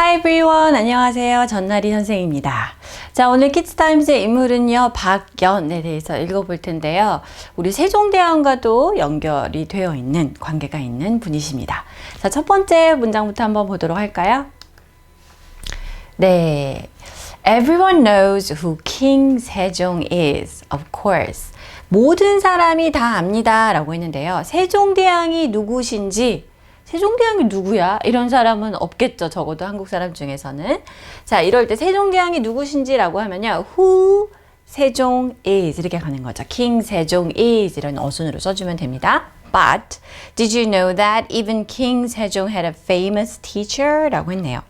Hi everyone. 안녕하세요. 전나리 선생입니다. 자, 오늘 키즈타임즈의 인물은요, 박연에 대해서 읽어볼 텐데요. 우리 세종대왕과도 연결이 되어 있는, 관계가 있는 분이십니다. 자, 첫 번째 문장부터 한번 보도록 할까요? 네. Everyone knows who King Sejong is, of course. 모든 사람이 다 압니다. 라고 했는데요. 세종대왕이 누구신지 세종대왕이 누구야? 이런 사람은 없겠죠. 적어도 한국 사람 중에서는. 자, 이럴 때 세종대왕이 누구신지라고 하면요. Who 세종 is 이렇게 가는 거죠. King 세종 is 이런 어순으로 써주면 됩니다. But did you know that even King 세종 had a famous teacher? 라고 했네요.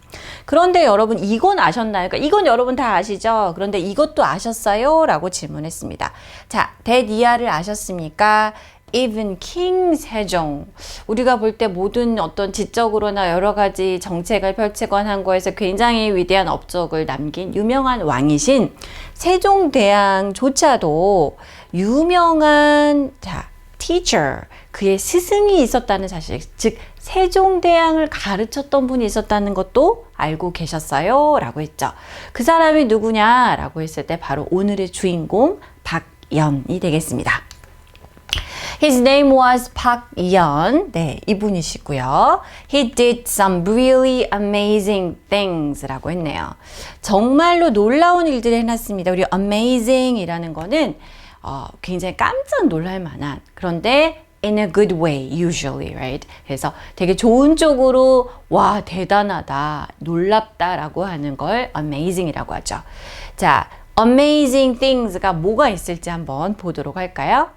그런데 여러분 이건 아셨나요? 그러니까 이건 여러분 다 아시죠? 그런데 이것도 아셨어요? 라고 질문했습니다. 자, 대니아를 아셨습니까? Even king 세종 우리가 볼 때 모든 어떤 지적으로나 여러 가지 정책을 펼치건 한 거에서 굉장히 위대한 업적을 남긴 유명한 왕이신 세종대왕조차도 유명한 자 teacher 그의 스승이 있었다는 사실 즉 세종대왕을 가르쳤던 분이 있었다는 것도 알고 계셨어요? 라고 했죠. 그 사람이 누구냐 라고 했을 때 바로 오늘의 주인공 박연이 되겠습니다 His name was Park Yeon. 네, 이분이시고요. He did some really amazing things 라고 했네요. 정말로 놀라운 일들을 해놨습니다. 우리 amazing이라는 거는 어, 굉장히 깜짝 놀랄 만한 그런데 in a good way usually right 그래서 되게 좋은 쪽으로 와 대단하다 놀랍다라고 하는 걸 amazing이라고 하죠 자 amazing things가 뭐가 있을지 한번 보도록 할까요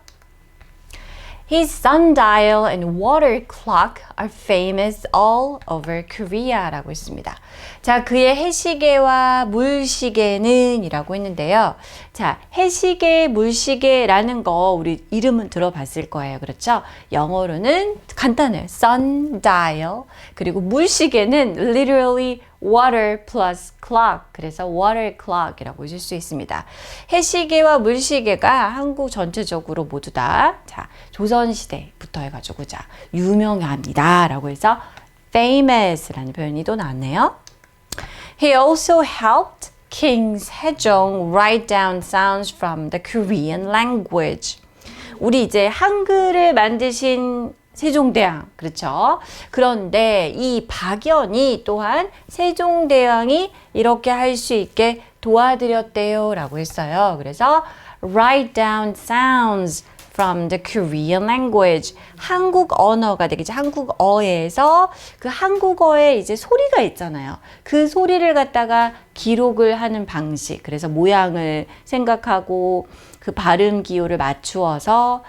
His sundial and water clock are famous all over Korea 라고 했습니다. 자, 그의 해시계와 물시계는 이라고 했는데요. 자, 해시계, 물시계라는 거 우리 이름은 들어봤을 거예요. 그렇죠? 영어로는 간단해요. sundial. 그리고 물시계는 literally water plus clock. 그래서 water clock이라고 쓸 수 있습니다. 해시계와 물시계가 한국 전체적으로 모두 다 자, 조선시대부터 해가지고 자, 유명합니다. 라고 해서 famous라는 표현이 또 나왔네요. He also helped King Sejong write down sounds from the Korean language. 우리 이제 한글을 만드신 세종대왕, 그렇죠? 그런데 이 박연이 또한 세종대왕이 이렇게 할 수 있게 도와드렸대요. 라고 했어요. 그래서 write down sounds from the Korean language. 한국 언어가 되겠죠. 한국어에서 그 한국어에 이제 소리가 있잖아요. 그 소리를 갖다가 기록을 하는 방식. 그래서 모양을 생각하고 그 발음 기호를 맞추어서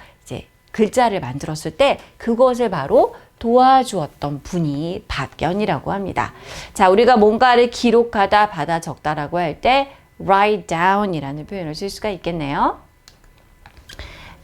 글자를 만들었을 때 그것을 바로 도와주었던 분이 박연이라고 합니다. 자, 우리가 뭔가를 기록하다, 받아 적다라고 할 때 write down이라는 표현을 쓸 수가 있겠네요.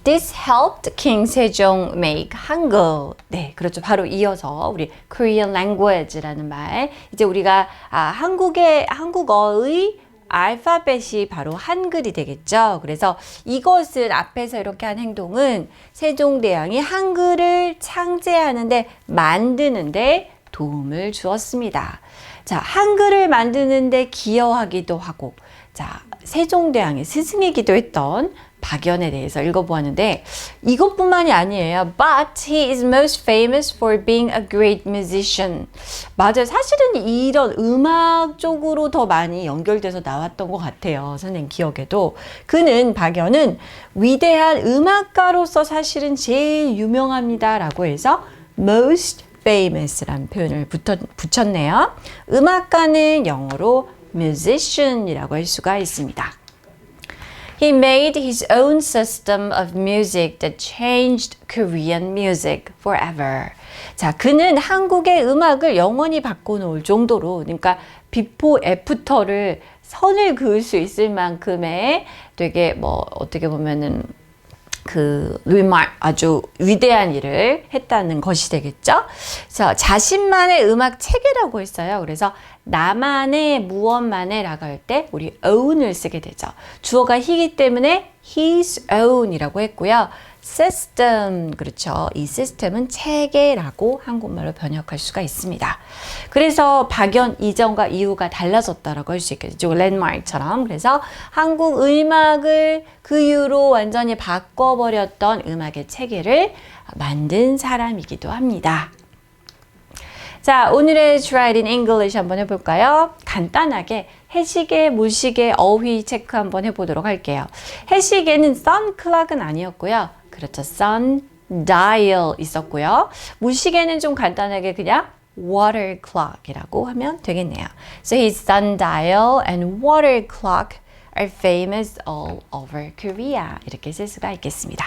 This helped King Sejong make 한글. 네, 그렇죠. 바로 이어서 우리 Korean language라는 말. 이제 우리가 아, 한국의 한국어의 알파벳이 바로 한글이 되겠죠. 그래서 이것을 앞에서 이렇게 한 행동은 세종대왕이 한글을 창제하는데 만드는데 도움을 주었습니다. 자, 한글을 만드는데 기여하기도 하고, 자, 세종대왕의 스승이기도 했던 박연에 대해서 읽어보았는데 이것뿐만이 아니에요. But he is most famous for being a great musician. 맞아요. 사실은 이런 음악 쪽으로 더 많이 연결돼서 나왔던 것 같아요. 선생님 기억에도. 그는 박연은 위대한 음악가로서 사실은 제일 유명합니다라고 해서 most famous라는 표현을 붙였네요. 음악가는 영어로 musician이라고 할 수가 있습니다. He made his own system of music that changed Korean music forever. 자, 그는 한국의 음악을 영원히 바꿔놓을 정도로, 그러니까 비포 애프터를 선을 그을 수 있을 만큼의 되게 뭐 어떻게 보면은 그 리말 아주 위대한 일을 했다는 것이 되겠죠. 그래서 자신만의 음악 체계라고 했어요. 그래서 나만의 무엇만의라고 할 때 우리 own을 쓰게 되죠. 주어가 he이기 때문에 his own이라고 했고요. system. 그렇죠. 이 시스템은 체계라고 한국말로 번역할 수가 있습니다. 그래서 박연 이전과 이후가 달라졌다라고 할 수 있겠죠. 랜마크처럼. 그래서 한국 음악을 그 이후로 완전히 바꿔버렸던 음악의 체계를 만든 사람이기도 합니다. 자, 오늘의 Try in English 한번 해볼까요? 간단하게 해시계, 무시계, 어휘 체크 한번 해보도록 할게요. 해시계는 sun clock은 아니었고요. 그렇죠. sun dial 있었고요. 무시계는 좀 간단하게 그냥 water clock이라고 하면 되겠네요. So his sundial and water clock are famous all over Korea. 이렇게 쓸 수가 있겠습니다.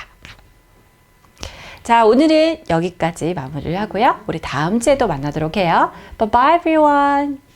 자, 오늘은 여기까지 마무리를 하고요. 우리 다음 주에도 만나도록 해요. Bye bye everyone.